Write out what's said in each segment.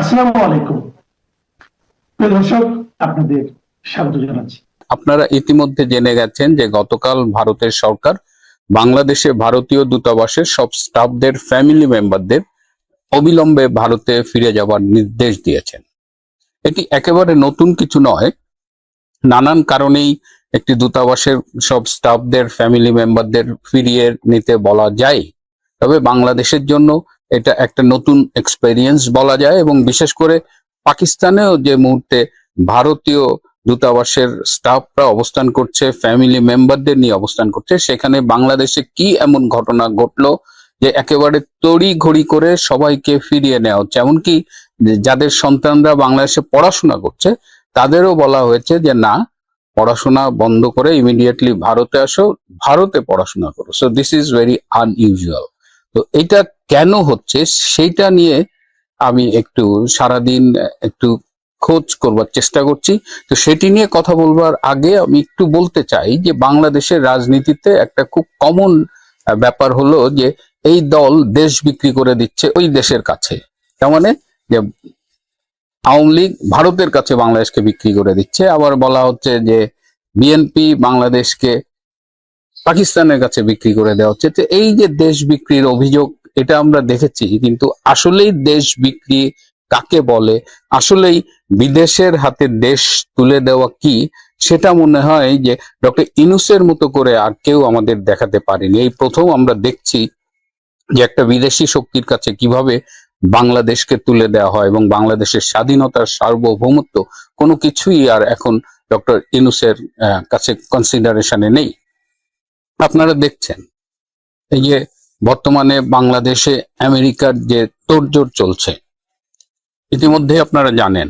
আসসালামু আলাইকুম। দর্শক, আপনাদের স্বাগত জানাচ্ছি। আপনারা ইতিমধ্যে জেনে গেছেন যে গতকাল ভারতের সরকার বাংলাদেশে ভারতীয় দূতাবাসের সব স্টাফদের, ফ্যামিলি মেম্বারদের অবিলম্বে ভারতে ফিরে যাওয়ার নির্দেশ দিয়েছেন। এটি একেবারে নতুন কিছু নয়। নানান কারণেই একটি দূতাবাসের সব স্টাফদের, ফ্যামিলি মেম্বারদের ফিরিয়ে নিতে বলা যায়। তবে বাংলাদেশের জন্য এটা একটা নতুন এক্সপেরিয়েন্স বলা যায় এবং বিশেষ করে পাকিস্তানেও যে মুহূর্তে ভারতীয় দূতাবাসের স্টাফরা অবস্থান করছে ফ্যামিলি মেম্বারদের নিয়ে অবস্থান করছে, সেখানে বাংলাদেশে কি এমন ঘটনা ঘটলো যে একেবারে তড়ি ঘড়ি করে সবাইকে ফিরিয়ে নেওয়া হচ্ছে? এমনকি যাদের সন্তানরা বাংলাদেশে পড়াশোনা করছে, তাদেরও বলা হয়েছে যে না, পড়াশোনা বন্ধ করে ইমিডিয়েটলি ভারতে আসো, ভারতে পড়াশোনা করো। So this is very unusual তো, এটা কেন হচ্ছে সেইটা নিয়ে আমি একটু সারাদিন একটু খোঁজ করবার চেষ্টা করছি। তো সেটি নিয়ে কথা বলবার আগে আমি একটু বলতে চাই যে বাংলাদেশের রাজনীতিতে একটা খুব কমন ব্যাপার হলো যে এই দল দেশ বিক্রি করে দিচ্ছে ওই দেশের কাছে। তার মানে যে আওয়ামী লীগ ভারতের কাছে বাংলাদেশকে বিক্রি করে দিচ্ছে। আবার বলা হচ্ছে যে বিএনপি বাংলাদেশকে পাকিস্তানের কাছে বিক্রি করে দেওয়া হচ্ছে। তো এই যে দেশ বিক্রির অভিযোগ এটা আমরা দেখেছি, কিন্তু আসলেই দেশ বিক্রি কাকে বলে? আসলেই বিদেশের হাতে দেশ তুলে দেওয়া কি? সেটা মনে হয় যে ডক্টর ইনুসের মতো করে আর কেউ আমাদের দেখাতে পারেনি। এই প্রথম আমরা দেখছি যে একটা বিদেশি শক্তির কাছে কীভাবে বাংলাদেশকে তুলে দেওয়া হয় এবং বাংলাদেশের স্বাধীনতার সার্বভৌমত্ব কোনো কিছুই আর এখন ডক্টর ইনুসের কাছে কনসিডারেশনে নেই। আপনারা দেখছেন এই যে বর্তমানে বাংলাদেশে আমেরিকার যে তোড়জোড় চলছে, ইতিমধ্যে আপনারা জানেন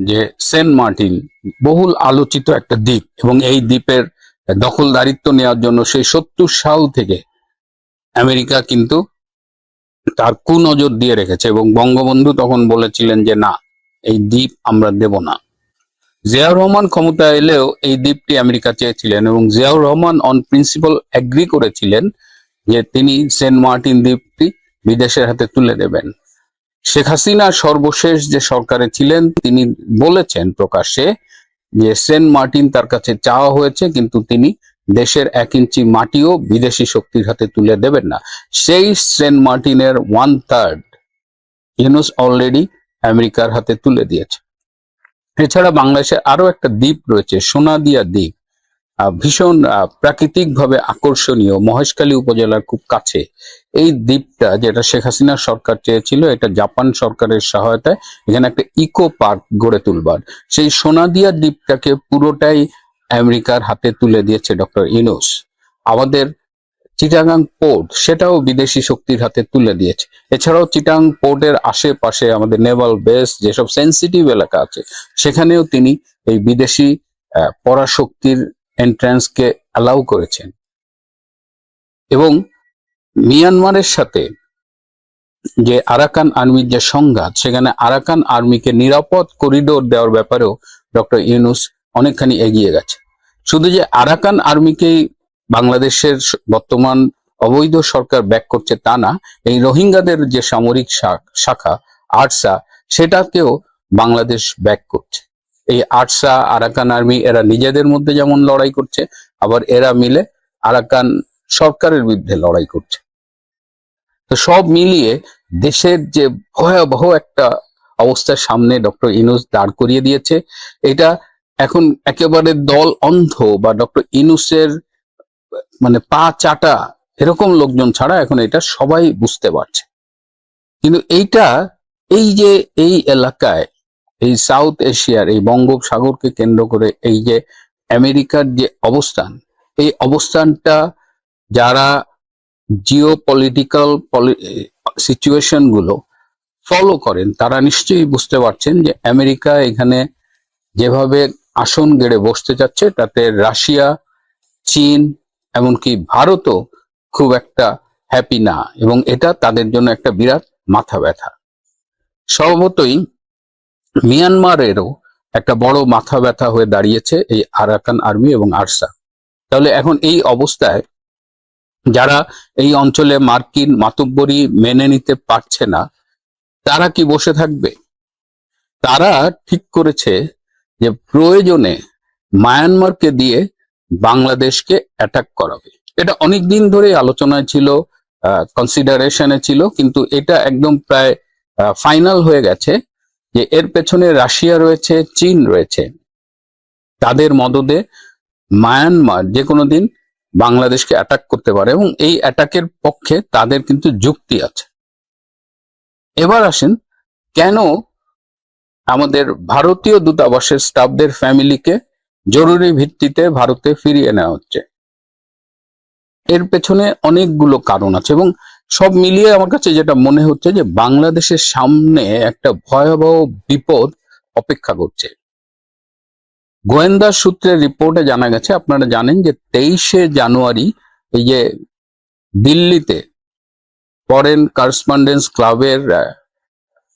যে সেন্ট মার্টিন বহুল আলোচিত একটা দ্বীপ এবং এই দ্বীপের দখলদারিত্ব নেওয়ার জন্য সেই সত্তর সাল থেকে আমেরিকা কিন্তু তার কুনজর দিয়ে রেখেছে এবং বঙ্গবন্ধু তখন বলেছিলেন যে, না, এই দ্বীপ আমরা দেব না। জিয়াউর রহমান ক্ষমতা এলেও এই দ্বীপটি আমেরিকা চেয়েছিলেন এবং Ziaur Rahman on principle agree করেছিলেন যে তিনি সেন্ট মার্টিন দ্বীপটি বিদেশের হাতে তুলে দেবেন। শেখ হাসিনা সর্বশেষ যে সরকারে ছিলেন, তিনি বলেছেন প্রকাশ্যে যে সেন্ট মার্টিন তার কাছে চাওয়া হয়েছে, কিন্তু তিনি দেশের এক ইঞ্চি মাটিও বিদেশি শক্তির হাতে তুলে দেবেন না। সেই সেন্ট মার্টিনের ওয়ান থার্ড ইউনুস অলরেডি আমেরিকার হাতে তুলে দিয়েছে। এছাড়া বাংলাদেশে আরও একটা দ্বীপ রয়েছে, সোনাদিয়া দ্বীপ। ভীষণ প্রাকৃতিক ভাবে আকর্ষণীয় মহেশখালী উপজেলার খুব কাছে। এই দ্বীপটা যেটা শেখ হাসিনা সরকার চেয়েছিল, এটা জাপান সরকারের সহায়তায় এখানে একটা ইকো পার্ক গড়ে তুলবার। সেই সোনাদিয়া দ্বীপটাকে পুরোটাই আমেরিকার হাতে তুলে দিয়েছে ডক্টর ইনোস আমাদের চিটাগাং পোর্ট, সেটাও বিদেশি শক্তির হাতে তুলে দিয়েছে। এছাড়াও চিটাং পোর্টের আশেপাশে আমাদের নেভাল বেস, যেসব সেন্সিটিভ এলাকা আছে, সেখানেও তিনি এই বিদেশি পরাশক্তির এন্ট্রান্সকে অ্যালাউ করেছেন। এবং মিয়ানমারের সাথে যে আরাকান আর্মির যে সংঘাত, সেখানে আরাকান আর্মিকে নিরাপদ করিডোর দেওয়ার ব্যাপারেও ডক্টর ইউনুস অনেকখানি এগিয়ে গেছে। শুধু যে আরাকান আর্মিকেই বাংলাদেশের বর্তমান অবৈধ সরকার ব্যাক করছে তা না, এই রোহিঙ্গাদের যে সামরিক শাখা, আরসা, সেটাকেও বাংলাদেশ ব্যাক করছে। এই আরসা, আরাকান আর্মি, এরা নিজেদের মধ্যে যেমন লড়াই করছে, আবার এরা মিলে আরাকান সরকারের বিরুদ্ধে লড়াই করছে। তো সব মিলিয়ে দেশের যে ভয়াবহ একটা অবস্থার সামনে ডক্টর ইনুস দাঁড় করিয়ে দিয়েছে, এটা এখন একেবারে দল অন্ধ বা ডক্টর ইনুসের মানে পা চাটা এরকম লোকজন ছাড়া এখন এটা সবাই বুঝতে পারছে। কিন্তু এইটা, এই যে এই এলাকায় এই সাউথ এশিয়ার এই বঙ্গোপসাগরকে কেন্দ্র করে এই যে আমেরিকার যে অবস্থান, এই অবস্থানটা যারা জিও পলিটিক্যাল সিচুয়েশনগুলো ফলো করেন, তারা নিশ্চয়ই বুঝতে পারছেন যে আমেরিকা এখানে যেভাবে আসন গেড়ে বসতে যাচ্ছে, তাতে রাশিয়া, চীন, এমনকি ভারতও খুব একটা হ্যাপি না এবং এটা তাদের জন্য একটা বিরাট মাথা ব্যথা। স্বভাবতই মিয়ানমারেরও একটা বড় মাথা ব্যথা হয়ে দাঁড়িয়েছে এই আরাকান আর্মি এবং আরসা। তাহলে এখন এই অবস্থায় যারা এই অঞ্চলে মার্কিন মাতব্বরি মেনে নিতে পারছে না, তারা কি বসে থাকবে? তারা ঠিক করেছে যে প্রয়োজনে মায়ানমারকে দিয়ে বাংলাদেশকে অ্যাটাক করাবে। এটা অনেক দিন ধরে আলোচনায় ছিল কনসিডারেশনে ছিল, কিন্তু এটা একদম প্রায় ফাইনাল হয়ে গেছে। যে এর পেছনে রাশিয়া রয়েছে, চীন রয়েছে। তাদের মদদে মায়ানমার যে কোনো দিন বাংলাদেশকে অ্যাটাক করতে পারে এবং এই অ্যাটাকের পক্ষে তাদের কিন্তু যুক্তি আছে। এবার আসেন, কেন আমাদের ভারতীয় দূতাবাসের স্টাফদের ফ্যামিলিকে জরুরি ভিত্তিতে ভারতে ফিরিয়ে নেওয়া হচ্ছে? এর পেছনে অনেকগুলো কারণ আছে এবং সব মিলিয়ে আমার কাছে যেটা মনে হচ্ছে যে বাংলাদেশের সামনে একটা ভয়াবহ বিপদ অপেক্ষা করছে। গোয়েন্দা সূত্রের রিপোর্টে জানা গেছে, আপনারা জানেন যে তেইশে জানুয়ারি এই যে দিল্লিতে ফরেন কারেসপন্ডেন্স ক্লাবের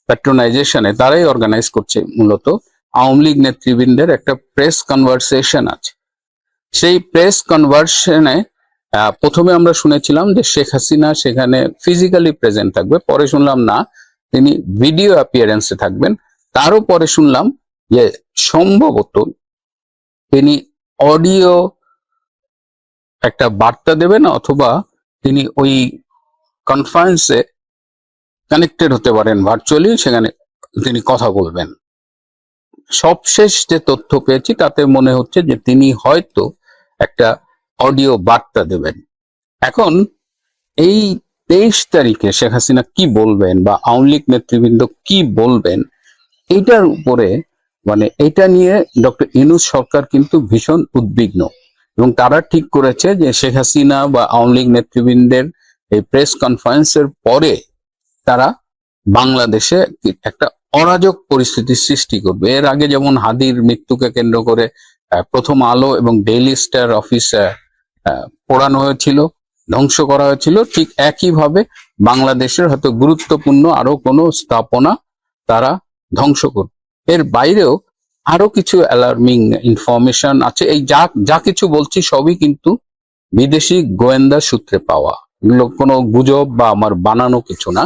প্যাট্রোনাইজেশনে তারাই অর্গানাইজ করছে মূলত। আওয়ামী লীগ নেতৃবৃন্দের একটা প্রেস কনভারসেশন আছে। সেই প্রেস কনভারসেশনে প্রথমে আমরা শুনেছিলাম যে শেখ হাসিনা সেখানে ফিজিক্যালি প্রেজেন্ট থাকবে। পরে শুনলাম না, তিনি ভিডিও অ্যাপিয়ারেন্সে থাকবেন। তারও পরে শুনলাম যে সম্ভবত তিনি অডিও একটা বার্তা দেবেন অথবা তিনি ওই কনফারেন্সে কানেক্টেড হতে পারেন ভার্চুয়ালি সেখানে তিনি কথা বলবেন। সবশেষ যে তথ্য পেয়েছি, তাতে মনে হচ্ছে যে তিনি হয়তো একটা অডিও বার্তা দেবেন। এখন এই তেইশ তারিখে শেখ হাসিনা কি বলবেন বা আওয়ামী লীগ নেতৃবৃন্দ কি বলবেন এটার উপরে মানে এটা নিয়ে ডক্টর ইনুস সরকার কিন্তু ভীষণ উদ্বিগ্ন এবং তারা ঠিক করেছে যে শেখ হাসিনা বা আওয়ামী লীগ নেতৃবৃন্দের এই প্রেস কনফারেন্সের পরে তারা বাংলাদেশে একটা অরাজক পরিস্থিতির সৃষ্টি করবে। এর আগে যেমন হাদির মৃত্যুকে কেন্দ্র করে প্রথম আলো এবং ডেইলি স্টার অফিস পোড়ানো হয়েছিল, ধ্বংস করা হয়েছিল। ঠিক একইভাবে বাংলাদেশের হয়তো গুরুত্বপূর্ণ আরও কোনো স্থাপনা তারা ধ্বংস করবে এর বাইরেও আরও কিছু অ্যালার্মিং ইনফরমেশন আছে। এই যা যা কিছু বলছি সবই কিন্তু বিদেশি গোয়েন্দা সূত্রে পাওয়া। এগুলো কোনো গুজব বা আমার বানানো কিছু না।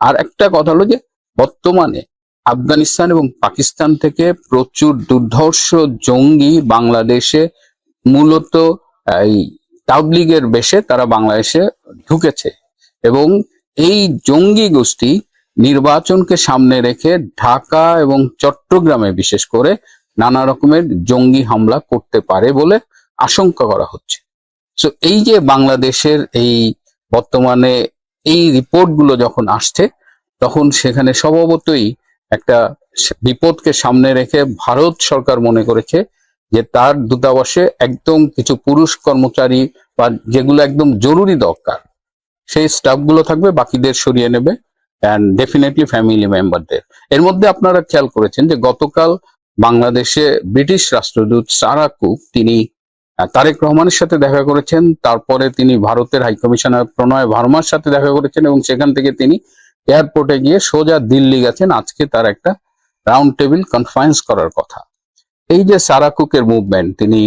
আর একটা কথা হলো যে, বর্তমানে আফগানিস্তান এবং পাকিস্তান থেকে প্রচুর দুর্ধর্ষ জঙ্গি বাংলাদেশে মূলত এই তাবলিগের বেশে তারা বাংলাদেশে ঢুকেছে এবং এই জঙ্গি গোষ্ঠী নির্বাচনকে সামনে রেখে ঢাকা এবং চট্টগ্রামে বিশেষ করে নানা রকমের জঙ্গি হামলা করতে পারে বলে আশঙ্কা করা হচ্ছে। তো এই যে বাংলাদেশের এই বর্তমানে এই রিপোর্টগুলো যখন আসছে, তখন সেখানে স্বভাবতই একটা বিপদকে সামনে রেখে ভারত সরকার মনে করেছে যে তার দূতাবাসে একদম কিছু পুরুষ কর্মচারী বা যেগুলো একদম জরুরি দরকার, সেই স্টাফগুলো থাকবে, বাকিদের সরিয়ে নেবে অ্যান্ড ডেফিনেটলি ফ্যামিলি মেম্বারদের এর মধ্যে আপনারা খেয়াল করেছেন যে গতকাল বাংলাদেশে ব্রিটিশ রাষ্ট্রদূত সারা কুক তিনি তারেক রহমানের সাথে দেখা করেছেন, তারপরে তিনি ভারতের হাইকমিশনার প্রণয় ভার্মার সাথে দেখা করেছেন, এবং সেখান থেকে তিনি এয়ারপোর্টে গিয়ে সোজা দিল্লি গেছেন। আজকে তার একটা রাউন্ড টেবিল কনফারেন্স করার কথা। এই যে সারা কুকের মুভমেন্ট তিনি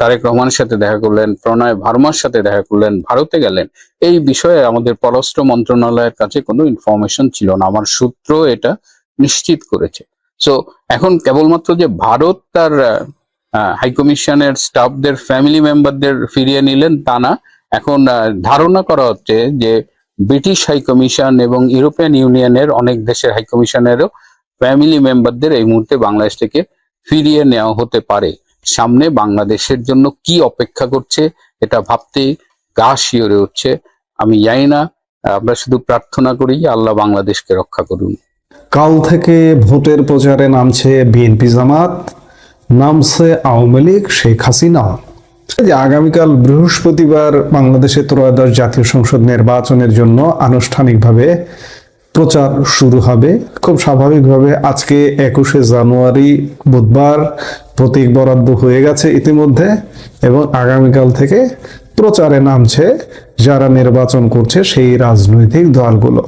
তারেক রহমানের সাথে দেখা করলেন, প্রণয় ভার্মার সাথে দেখা করলেন, ভারতে গেলেন, এই বিষয়ে আমাদের পররাষ্ট্র মন্ত্রণালয়ের কাছে কোনো ইনফরমেশন ছিল না। আমার সূত্র এটা নিশ্চিত করেছে। সো এখন কেবলমাত্র যে ভারত তার হাইকমিশনের স্টাফদের ফ্যামিলি মেম্বারদের ফিরিয়ে নিলেন তা না, এখন ধারণা করা হচ্ছে যে ব্রিটিশ হাইকমিশন এবং ইউরোপিয়ান ইউনিয়নের অনেক দেশের হাইকমিশনেরও ফ্যামিলি মেম্বারদের এই মুহূর্তে বাংলাদেশ থেকে ফিরিয়ে নেওয়া হতে পারে। সামনে বাংলাদেশের জন্য কি অপেক্ষা করছে এটা ভাবতেই গা শিওরে উঠছে। আমি জানি না, আমরা শুধু প্রার্থনা করি আল্লাহ বাংলাদেশকে রক্ষা করুন। কাল থেকে ভোটের প্রচারে নামছে বিএনপি জামাত, নামছে আওয়ামী লীগ, শেখ হাসিনা। যে আগামীকাল বৃহস্পতিবার বাংলাদেশে ত্রয়োদশ জাতীয় সংসদ নির্বাচনের জন্য আনুষ্ঠানিকভাবে প্রচার শুরু হবে। খুব স্বাভাবিকভাবে আজকে একুশে জানুয়ারি বুধবার প্রতীক বরাদ্দ হয়ে গেছে ইতিমধ্যে এবং আগামীকাল থেকে প্রচারে নামছে যারা নির্বাচন করছে সেই রাজনৈতিক দলগুলো।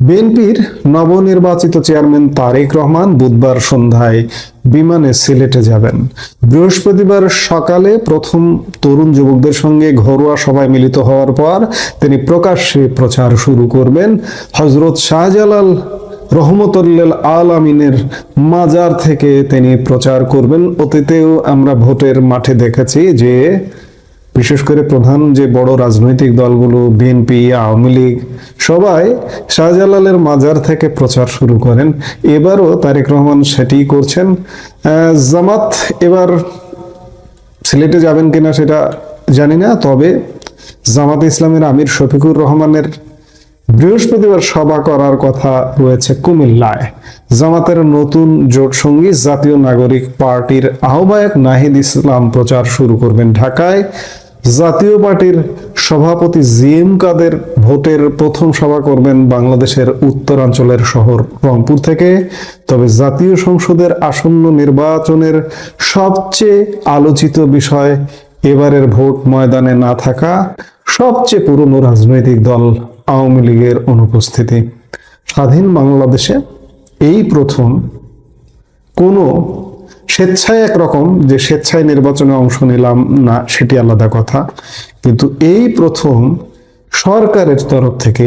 বিএনপির নবনির্বাচিত চেয়ারম্যান তারেক রহমান বুধবার সন্ধ্যায় বিমানে সিলেটে যাবেন। বৃহস্পতিবার সকালে প্রথম তরুণ যুবকদের সঙ্গে ঘরোয়া সভায় মিলিত হওয়ার পর তিনি প্রকাশ্যে প্রচার শুরু করবেন। হজরত শাহজালাল রহমতুল্লাল আলামিনের মাজার থেকে তিনি প্রচার করবেন। অতীতেও আমরা ভোটের মাঠে দেখেছি যে বিশেষ করে প্রধান যে বড় রাজনৈতিক দলগুলো বিএনপি আওয়ামী লীগ, সবাই শাহজালালের মাজার থেকে প্রচার শুরু করেন। এবারও তারেক রহমান সেটি করছেন। জামাত এবার সিলেটে যাবেন কিনা সেটা জানি না, তবে জামাত ইসলামের আমির শফিকুর রহমানের বৃহস্পতিবার সভা করার কথা রয়েছে কুমিল্লায়। জামাতের নতুন জোট সঙ্গী জাতীয় নাগরিক পার্টির আহ্বায়ক নাহিদ ইসলাম প্রচার শুরু করবেন ঢাকায়। জাতীয় পার্টির সভাপতি জিএম কাদের ভোটের প্রথম সভা করবেন বাংলাদেশের উত্তরাঞ্চলের শহর রংপুর থেকে। তবে জাতীয় সংসদের আসন্ন নির্বাচনের সবচেয়ে আলোচিত বিষয় এবারের ভোট ময়দানে না থাকা সবচেয়ে পুরনো রাজনৈতিক দল আওয়ামী লীগের অনুপস্থিতি। স্বাধীন বাংলাদেশে এই প্রথম কোনো স্বেচ্ছায় একরকম, যে স্বেচ্ছায় নির্বাচনে অংশ নিলাম না, সেটি আলাদা কথা। কিন্তু এই প্রথম সরকারের তরফ থেকে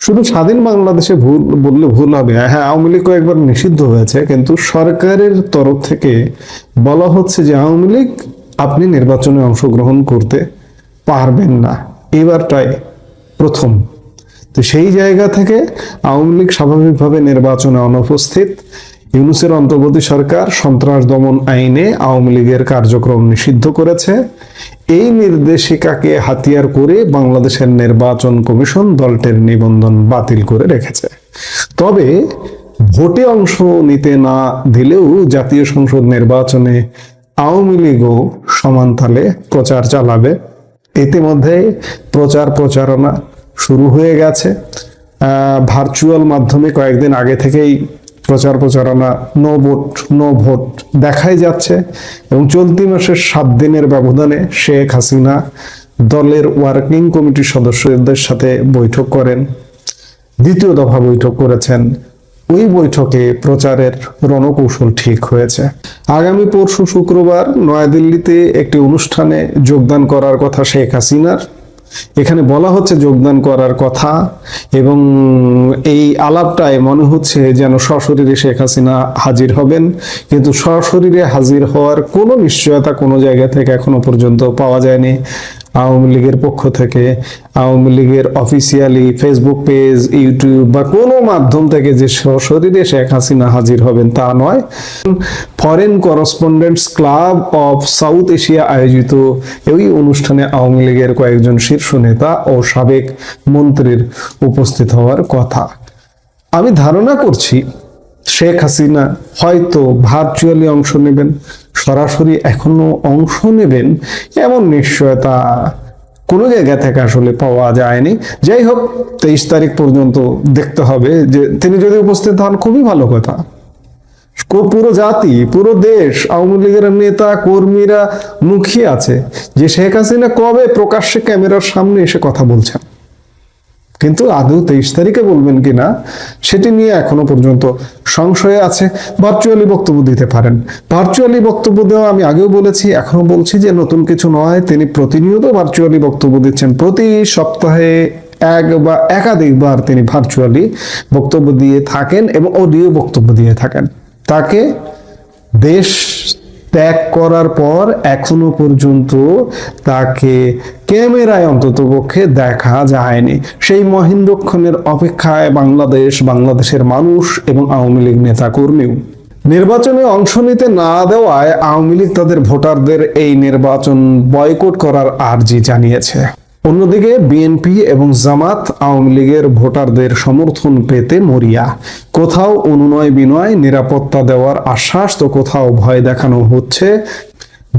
শুধু স্বাধীন বাংলাদেশে ভুল বললে ভুল হবে। হ্যাঁ আওয়ামী লীগ কয়েকবার নিষিদ্ধ হয়েছে, কিন্তু সরকারের তরফ থেকে বলা হচ্ছে যে আওয়ামী লীগ আপনি নির্বাচনে অংশগ্রহণ করতে পারবেন না। এবারটাই প্রথম। তো সেই জায়গা থেকে আওয়ামী লীগ স্বাভাবিকভাবে নির্বাচনে অনুপস্থিত। ইউনুসের অন্তর্বর্তী সরকার সন্ত্রাস দমন আইনে আওয়ামী লীগের কার্যক্রম নিষিদ্ধ করেছে। এই নির্দেশিকাকে হাতিয়ার করে বাংলাদেশের নির্বাচন কমিশন দলটির নিবন্ধন বাতিল করে রেখেছে। তবে ভোটে অংশ নিতে না দিলেও জাতীয় সংসদ নির্বাচনে আওয়ামী লীগও সমান তালে প্রচার চালাবে। ইতিমধ্যে প্রচার প্রচারণা শুরু হয়ে গেছে। ভার্চুয়াল মাধ্যমে কয়েকদিন আগে থেকেই প্রচার প্রচারণা নো ভোট নো ভোট দেখাই যাচ্ছে এবং চলতি মাসের সাত দিনের ব্যবধানে শেখ হাসিনা দলের ওয়ার্কিং কমিটির সদস্যদের সাথে বৈঠক করেন। দ্বিতীয় দফা বৈঠক করেছেন। ওই বৈঠকে প্রচারের রণকৌশল ঠিক হয়েছে। আগামী পরশু শুক্রবার নয়াদিল্লিতে একটি অনুষ্ঠানে যোগদান করার কথা শেখ হাসিনার। এখানে বলা হচ্ছে যোগদান করার কথা এবং এই আলাপটায় মনে হচ্ছে যেন সশরীরে শেখ হাসিনা হাজির হবেন। কিন্তু সশরীরে হাজির হওয়ার কোনো নিশ্চয়তা কোনো জায়গা থেকে এখনও পর্যন্ত পাওয়া যায়নি। আওয়ামী লীগের পক্ষ থেকে, আওয়ামী লীগের অফিসিয়ালি ফেসবুক পেজ ইউটিউব বা কোনো মাধ্যম থেকে যে সশরীরে শেখ হাসিনা হাজির হবেন তা নয়। Foreign correspondents club of South Asia আয়োজিত এই অনুষ্ঠানে আওয়ামী লীগের কয়েকজন শীর্ষ নেতা ও সাবেক মন্ত্রীর উপস্থিত হওয়ার কথা। আমি ধারণা করছি, শেখ হাসিনা হয়তো ভার্চুয়ালি অংশ নেবেন। সরাসরি এখনও অংশ নেবেন, এমন নিশ্চয়তা কোনো জায়গা থেকে আসলে পাওয়া যায়নি। যাই হোক, তেইশ তারিখ পর্যন্ত দেখতে হবে যে তিনি যদি উপস্থিত হন, খুবই ভালো কথা। পুরো জাতি, পুরো দেশ, আওয়ামী লীগের নেতা, কর্মীরা মুখিয়ে আছে যে শেখ হাসিনা কবে প্রকাশ্যে ক্যামেরার সামনে এসে কথা বলছেন। কিন্তু আদৌ তেইশ তারিখে বলবেন কিনা, সেটি নিয়ে এখনও পর্যন্ত সংশয়ে আছে। ভার্চুয়ালি বক্তব্য দিতে পারেন। ভার্চুয়ালি বক্তব্য দেওয়া আমি আগেও বলেছি, এখনও বলছি যে নতুন কিছু নয়, তিনি প্রতিনিয়ত ভার্চুয়ালি বক্তব্য দিচ্ছেন। প্রতি সপ্তাহে এক বা একাধিকবার তিনি ভার্চুয়ালি বক্তব্য দিয়ে থাকেন এবং অডিও বক্তব্য দিয়ে থাকেন। তাকে দেশ ত্যাগ করার পর এখনও পর্যন্ত তাকে ক্যামেরায় অন্তত পক্ষে দেখা যায়নি। সেই মহেন্দ্রক্ষণের অপেক্ষায় বাংলাদেশ, বাংলাদেশের মানুষ এবং আওয়ামী লীগ নেতা কর্মীও নির্বাচনে অংশ নিতে না দেওয়ায় আওয়ামী লীগ তাদের ভোটারদের এই নির্বাচন বয়কট করার আর্জি জানিয়েছে। অন্যদিকে বিএনপি এবং জামাত আওয়ামী লীগের ভোটারদের সমর্থন পেতে মরিয়া। কোথাও অনুনয় বিনয় নিরাপত্তা দেওয়ার আশ্বাস তো কোথাও ভয় দেখানো হচ্ছে।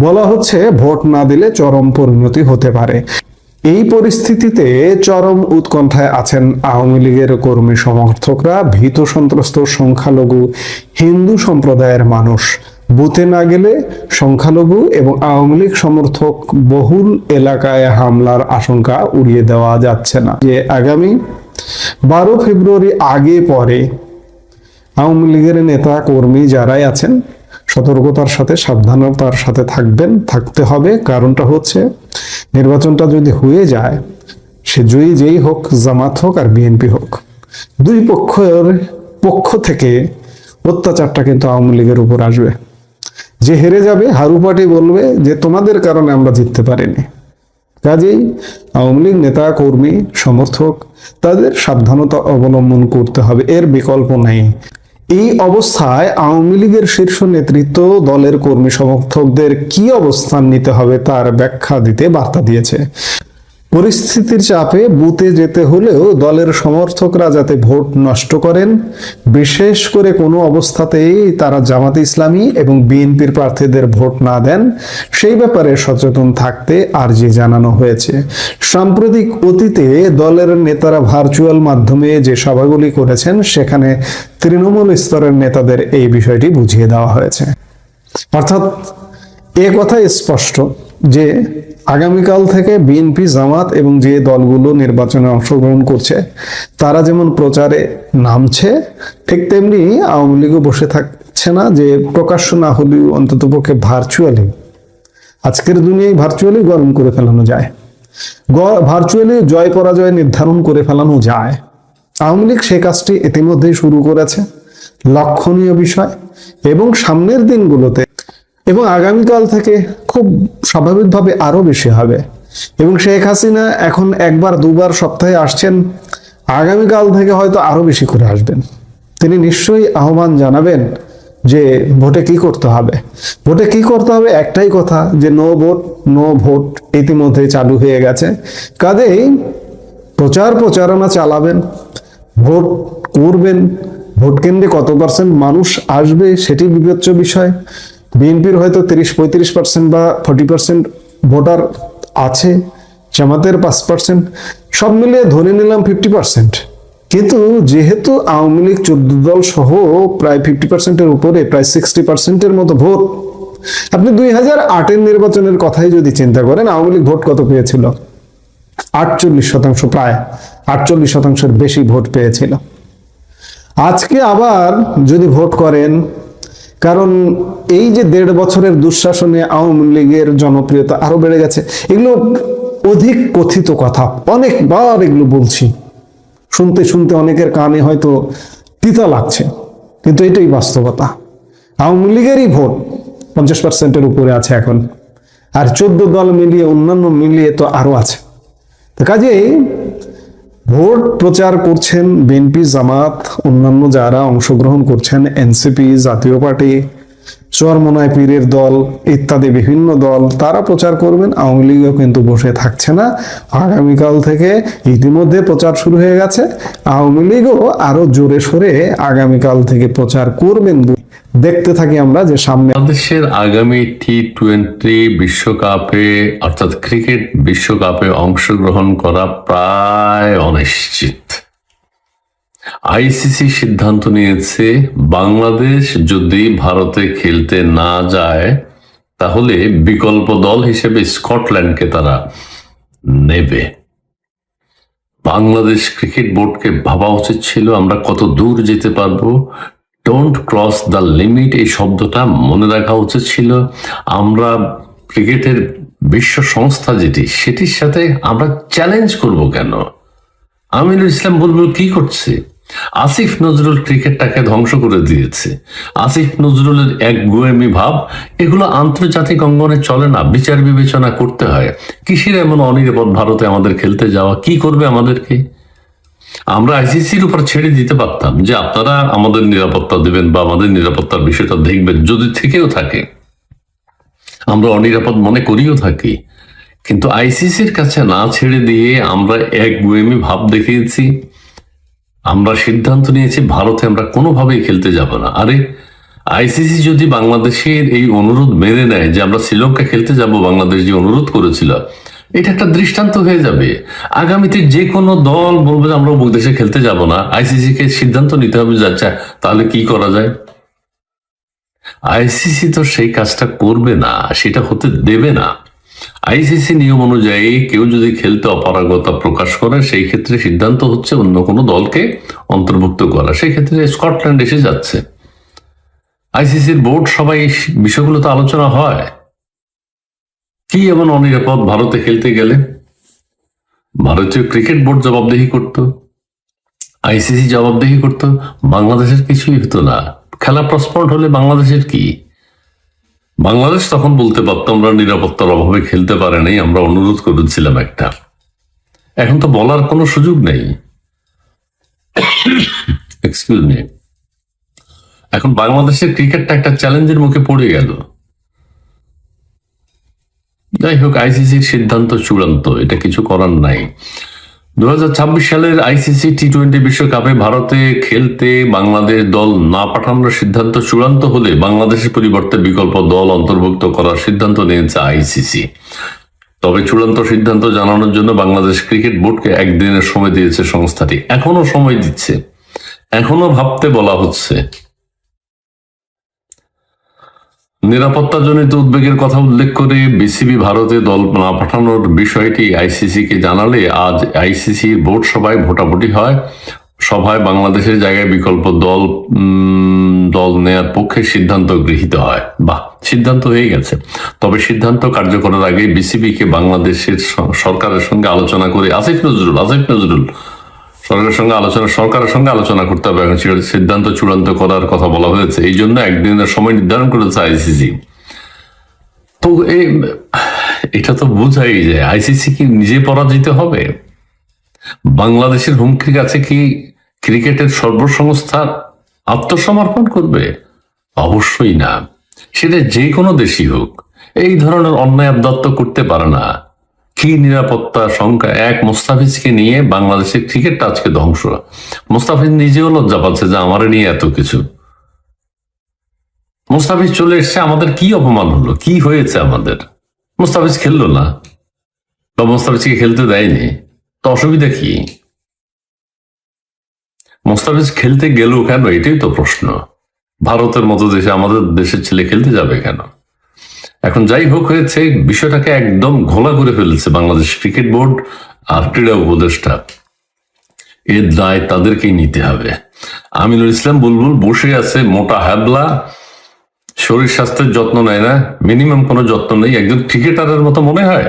বলা হচ্ছে ভোট না দিলে চরম পরিণতি হতে পারে। এই পরিস্থিতিতে চরম উৎকণ্ঠায় আছেন আওয়ামী লীগের কর্মী সমর্থকরা, ভীত সন্ত্রস্ত সংখ্যালঘু, হিন্দু সম্প্রদায়ের মানুষ। বুথে না গেলে সংখ্যালঘু এবং আওয়ামী লীগ সমর্থক বহুল এলাকায় হামলার আশঙ্কা উড়িয়ে দেওয়া যাচ্ছে না। যে আগামী বারো ফেব্রুয়ারি আগে পরে আওয়ামী লীগের নেতা কর্মী যারাই আছেন সতর্কতার সাথে, সাবধানতার সাথে থাকবেন, থাকতে হবে। কারণটা হচ্ছে, নির্বাচনটা যদি হয়ে যায়, সে জয়ী যেই হোক, জামাত হোক আর বিএনপি হোক, দুই পক্ষের পক্ষ থেকে অত্যাচারটা কিন্তু আওয়ামী লীগের উপর আসবে। যে হেরে যাবে হারু পার্টি বলবে যে, তোমাদের কারণে আমরা জিততে পারিনি। কাজেই আওয়ামী লীগ নেতা, কর্মী, সমর্থক, তাদের সাবধানতা অবলম্বন করতে হবে। এর বিকল্প নেই। এই অবস্থায় আওয়ামী লীগের শীর্ষ নেতৃত্ব দলের কর্মী সমর্থকদের কি অবস্থান নিতে হবে তার ব্যাখ্যা দিতে বার্তা দিয়েছে। পরিস্থিতির চাপে বুথে যেতে হলেও দলের সমর্থকরা যাতে ভোট নষ্ট করেন, বিশেষ করে কোনো অবস্থাতেই তারা জামাতে ইসলামী এবং বিএনপির প্রার্থীদের ভোট না দেন, সেই ব্যাপারে সচেতন থাকতে আর্জি জানানো হয়েছে। সাম্প্রতিক অতীতে দলের নেতারা ভার্চুয়াল মাধ্যমে যে সভাগুলি করেছেন, সেখানে তৃণমূল স্তরের নেতাদের এই বিষয়টি বুঝিয়ে দেওয়া হয়েছে। অর্থাৎ এ কথা স্পষ্ট। যে আগামীকাল থেকে বিএনপি, জামাত এবং যে দলগুলো নির্বাচনে অংশগ্রহণ করছে, তারা যেমন প্রচারে নামছে, ঠিক তেমনি আওয়ামী লীগও বসে থাকছে না যে প্রকাশ্য না হলেও অন্ততপক্ষে ভার্চুয়ালি আজকের দুনিয়ায় ভার্চুয়ালি গরম করে ফেলানো যায়। ভার্চুয়ালি জয় পরাজয় নির্ধারণ করে ফেলানো যায়। আওয়ামী লীগ সে কাজটি ইতিমধ্যেই শুরু করেছে। লক্ষণীয় বিষয় এবং সামনের দিনগুলোতে এবং আগামীকাল থেকে খুব স্বাভাবিকভাবে আরও বেশি হবে। এবং শেখ হাসিনা এখন একবার, দুবার সপ্তাহে আসছেন। আগামীকাল থেকে হয়তো আরও বেশি করে আসবেন। তিনি নিশ্চয়ই আহ্বান জানাবেন যে ভোটে কি করতে হবে। ভোটে কি করতে হবে একটাই কথা, যে নো ভোট নো ভোট ইতিমধ্যে চালু হয়ে গেছে। কাজেই প্রচার প্রচারণা চালাবেন, ভোট করবেন। ভোট কেন্দ্রে কত পার্সেন্ট মানুষ আসবে সেটি বিবেচ্য বিষয়। বিএনপির হয়তো তিরিশ, পঁয়ত্রিশ পার্সেন্ট বা ফর্টি পার্সেন্ট ভোটার আছে, জামাতের পাঁচ পার্সেন্ট সব মিলিয়ে ধরে নিলাম ফিফটি পার্সেন্ট কিন্তু যেহেতু আওয়ামী লীগ চোদ্দ দল সহ প্রায় ফিফটি পার্সেন্টের উপরে, প্রায় সিক্সটি পার্সেন্টের মতো ভোট, আপনি দুই হাজার আটের নির্বাচনের কথাই যদি চিন্তা করেন, আওয়ামী লীগ ভোট কত পেয়েছিল? আটচল্লিশ শতাংশ প্রায়, আটচল্লিশ শতাংশের বেশি ভোট পেয়েছিল। আজকে আবার যদি ভোট করেন কারণ এই যে দেড় বছরের দুঃশাসনে আওয়ামী লীগের জনপ্রিয়তা আরও বেড়ে গেছে, এগুলো অধিক কথিত কথা। অনেকবার এগুলো বলছি। শুনতে শুনতে অনেকের কানে হয়তো তিতা লাগছে, কিন্তু এটাই বাস্তবতা। আওয়ামী লীগেরই ভোট পঞ্চাশ পার্সেন্টের উপরে আছে এখন। আর চোদ্দ দল মিলিয়ে, অন্যান্য মিলিয়ে তো আরও আছে। তো কাজেই ভোট প্রচার করছেন বিএনপি, জামাত, অন্যান্য যারা অংশগ্রহণ করছেন, এনসিপি, জাতীয় পার্টি, চরমনায় পীরের দল ইত্যাদি বিভিন্ন দল, তারা প্রচার করবেন। আওয়ামী লীগও কিন্তু বসে থাকছে না। আগামীকাল থেকে ইতিমধ্যে প্রচার শুরু হয়ে গেছে। আওয়ামী লীগও আরও জোরে সোরে আগামীকাল থেকে প্রচার করবেন দেখতে থাকি আমরা যে সামনে বাংলাদেশের আগামী টি টোয়েন্টি বিশ্বকাপে, অর্থাৎ ক্রিকেট বিশ্বকাপে অংশগ্রহণ করা প্রায় অনিশ্চিত। আইসিসি সিদ্ধান্ত নিয়েছে, বাংলাদেশ যদি ভারতে খেলতে না যায়, তাহলে বিকল্প দল হিসেবে স্কটল্যান্ডকে তারা নেবে। বাংলাদেশ ক্রিকেট বোর্ডকে ভাবা উচিত ছিল, আমরা কত দূর যেতে পারব ডোন্ট ক্রস দ্য লিমিট এই শব্দটা মনে রাখা উচিত ছিল। আমরা ক্রিকেটের বিশ্ব সংস্থা যেটি, সেটির সাথে আমরা চ্যালেঞ্জ করব কেন? আমিনুল ইসলাম বুলবুল কি করছে? আসিফ নজরুল ক্রিকেটটাকে ধ্বংস করে দিয়েছে। আসিফ নজরুলের এক গোয়েমি ভাব, এগুলো আন্তর্জাতিক অঙ্গনে চলে না, বিচার বিবেচনা করতে হয়। কিসের এমন অনিরাপদ ভারতে আমাদের খেলতে যাওয়া? কি করবে আমাদেরকে? আমরা আইসিসির উপর ছেড়ে দিতে পারতাম যে আপনারা আমাদের নিরাপত্তা দেবেন বা আমাদের নিরাপত্তার বিষয়টা দেখবেন যদি থেকেও থাকে। আমরা অনিরাপদ মনে করিও থাকি। কিন্তু আইসিসির কাছে না ছেড়ে দিয়ে আমরা এক গুয়েমি ভাব দেখিয়েছি। আমরা সিদ্ধান্ত নিয়েছি ভারতে আমরা কোনোভাবেই খেলতে যাব না। আরে আইসিসি যদি বাংলাদেশের এই অনুরোধ মেনে নেয় যে আমরা শ্রীলঙ্কা খেলতে যাব, বাংলাদেশ যে অনুরোধ করেছিল এটা একটা দৃষ্টান্ত হয়ে যাবে। আগামীতে যে কোনো দল বলবে যে, আমরা অমুক দেশে খেলতে যাব না। আইসিসি কে সিদ্ধান্ত নিতে হবে যাচ্ছে তাহলে কি করা যায়? আইসিসি তো সেই কাজটা করবে না, সেটা হতে দেবে না। আইসিসি নিয়ম অনুযায়ী কেউ যদি খেলতে অপারগতা প্রকাশ করে, সেই ক্ষেত্রে সিদ্ধান্ত হচ্ছে অন্য কোনো দলকে অন্তর্ভুক্ত করা। সেই ক্ষেত্রে স্কটল্যান্ড এসে যাচ্ছে। আইসিসির বোর্ড সবাই বিষয়গুলো তো আলোচনা হয়। কি এমন অনিরাপদ ভারতে খেলতে গেলে? ভারতীয় ক্রিকেট বোর্ড জবাবদিহি করত, আইসিসি জবাবদিহি করতো, বাংলাদেশের কিছুই হতো না। খেলা প্রস্পন্ড হলে বাংলাদেশের কি? বাংলাদেশ তখন বলতে পারতো, আমরা নিরাপত্তার অভাবে খেলতে পারে নাই, আমরা অনুরোধ করেছিলাম একটা। এখন তো বলার কোনো সুযোগ নেই। এক্সকিউজ মি এখন বাংলাদেশের ক্রিকেটটা একটা চ্যালেঞ্জের মুখে পড়ে গেল। যাই হোক আইসিসির সিদ্ধান্ত চূড়ান্ত, এটা কিছু করার নাই। দু সালের আইসিসি টি টোয়েন্টি বিশ্বকাপে ভারতে খেলতে বাংলাদেশ দল না পাঠানোর সিদ্ধান্ত চূড়ান্ত হলে বাংলাদেশের পরিবর্তে বিকল্প দল অন্তর্ভুক্ত করার সিদ্ধান্ত নিয়েছে আইসিসি তবে চূড়ান্ত সিদ্ধান্ত জানানোর জন্য বাংলাদেশ ক্রিকেট বোর্ডকে একদিনের সময় দিয়েছে সংস্থাটি। এখনও সময় দিচ্ছে। এখনও ভাবতে বলা হচ্ছে। নিরাপত্তাজনিত উদ্বেগের কথা উল্লেখ করে বিসিবি ভারতে দল না পাঠানোর বিষয়টি আইসিসি কে জানালে আজ আইসিসি বোর্ড সভায় ভোটাভুটি হয়। সভায় বাংলাদেশের জায়গায় বিকল্প দল দল নেয়ার পক্ষে সিদ্ধান্ত গৃহীত হয়। বাহ, সিদ্ধান্ত হয়ে গেছে। তবে সিদ্ধান্ত কার্যকরের আগে বিসিবি কে বাংলাদেশের সরকারের সঙ্গে আলোচনা করে আসিফ নজরুল আসিফ নজরুল সরকারের সঙ্গে আলোচনা, সরকারের সঙ্গে আলোচনা করতে হবে। এখন সে- সিদ্ধান্ত চূড়ান্ত করার কথা বলা হয়েছে। এই জন্য একদিনের সময় নির্ধারণ করেছে আইসিসি। তো এ- এটা তো বোঝাই যে আইসিসি কি নিজে পরাজিত হবে? বাংলাদেশের হুমকির কাছে কি ক্রিকেটের সর্বসংস্থা আত্মসমর্পণ করবে? অবশ্যই না। সেটা যে কোনো দেশই হোক। এই ধরনের অন্যায় আবদত্ত করতে পারে না। কি নিরাপত্তা সংখ্যা? এক, মোস্তাফিজকে নিয়ে বাংলাদেশের ক্রিকেটটা আজকে ধ্বংস মোস্তাফিজ নিজেও লজ্জা পাচ্ছে যে আমার নিয়ে এত কিছু। মোস্তাফিজ চলে এসছে, আমাদের কি অপমান হলো? কি হয়েছে আমাদের? মোস্তাফিজ খেললো না। বা মোস্তাফিজকে খেলতে দেয়নি। তো অসুবিধা কি? মোস্তাফিজ খেলতে গেল কেন? এটাই তো প্রশ্ন। ভারতের মতো দেশে, আমাদের দেশের ছেলে খেলতে যাবে কেন? এখন যাই হোক হয়েছে, বিষয়টাকে একদম ঘোলা করে ফেলেছে বাংলাদেশ ক্রিকেট বোর্ড আর ক্রীড়া উপদেষ্টা। এর দায় তাদেরকেই নিতে হবে। আমিনুল ইসলাম বুলবুল বসে আছে, মোটা হ্যাবলা। শরীর স্বাস্থ্যের যত্ন নেয় না, মিনিমাম কোনো যত্ন নেই। একজন ক্রিকেটারের মতো মনে হয়?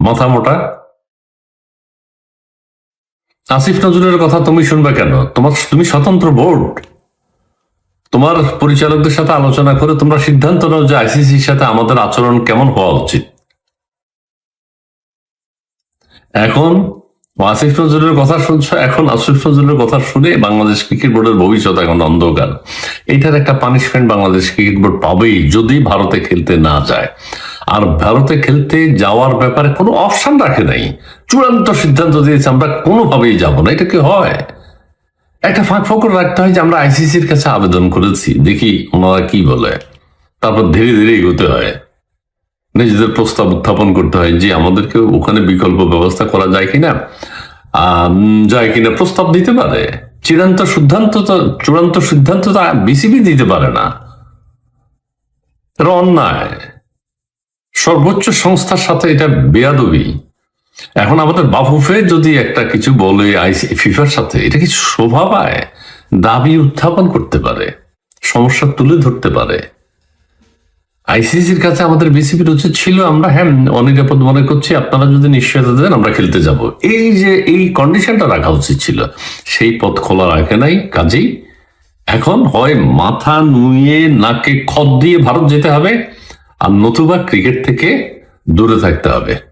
মাথা মোটা? আসিফ নজরুলের কথা তুমি শুনবে কেন? তোমার তুমি স্বতন্ত্র বোর্ড। তোমার পরিচালকদের সাথে আলোচনা করে তোমরা সিদ্ধান্ত নাও যে আইসিসির সাথে আমাদের আচরণ কেমন হওয়া উচিত। এখন আসিফ নজরুলের কথা শুনছো, এখন আসিফ নজরুলের কথা শুনে বাংলাদেশ ক্রিকেট বোর্ডের ভবিষ্যৎ এখন অন্ধকার। এটার একটা পানিশমেন্ট বাংলাদেশ ক্রিকেট বোর্ড পাবেই যদি ভারতে খেলতে না যায়। আর ভারতে খেলতে যাওয়ার ব্যাপারে কোনো অপশন রাখে নাই। চূড়ান্ত সিদ্ধান্ত দিয়েছে, আমরা কোনোভাবেই যাব না। এটা কি হয়? একটা ফাঁক ফকর রাখতে হয় যে আমরা আইসিসির কাছে আবেদন করেছি। দেখি ওনারা কি বলে। তারপর ধীরে ধীরে এগোতে হয়। নিজেদের প্রস্তাব উত্থাপন করতে হয় যে আমাদেরকে ওখানে বিকল্প ব্যবস্থা করা যায় কিনা। যায় কিনা প্রস্তাব দিতে পারে। চূড়ান্ত সিদ্ধান্ত তো, চূড়ান্ত সিদ্ধান্ত তো বিসিবি দিতে পারে না। অন্যায়। সর্বোচ্চ সংস্থার সাথে এটা বেয়াদবি। এখন আমাদের বাফুফে যদি একটা কিছু বলে আইসি ফিফার সাথে, এটা কিছু শোভা পায় দাবি উত্থাপন করতে পারে? সমস্যা তুলে ধরতে পারে? আইসিসির কাছে আমাদের বিসিবির উচিত ছিল, আমরা হ্যাঁ অনিরাপদ মনে করছি, আপনারা যদি নিশ্চয়তা দেন, আমরা খেলতে যাব। এই যে, এই কন্ডিশনটা রাখা উচিত ছিল। সেই পথ খোলা রাখে নাই, কাজেই। এখন হয় মাথা নুয়ে, নাকে খদ দিয়ে ভারত যেতে হবে, আর নতুবা ক্রিকেট থেকে দূরে থাকতে হবে।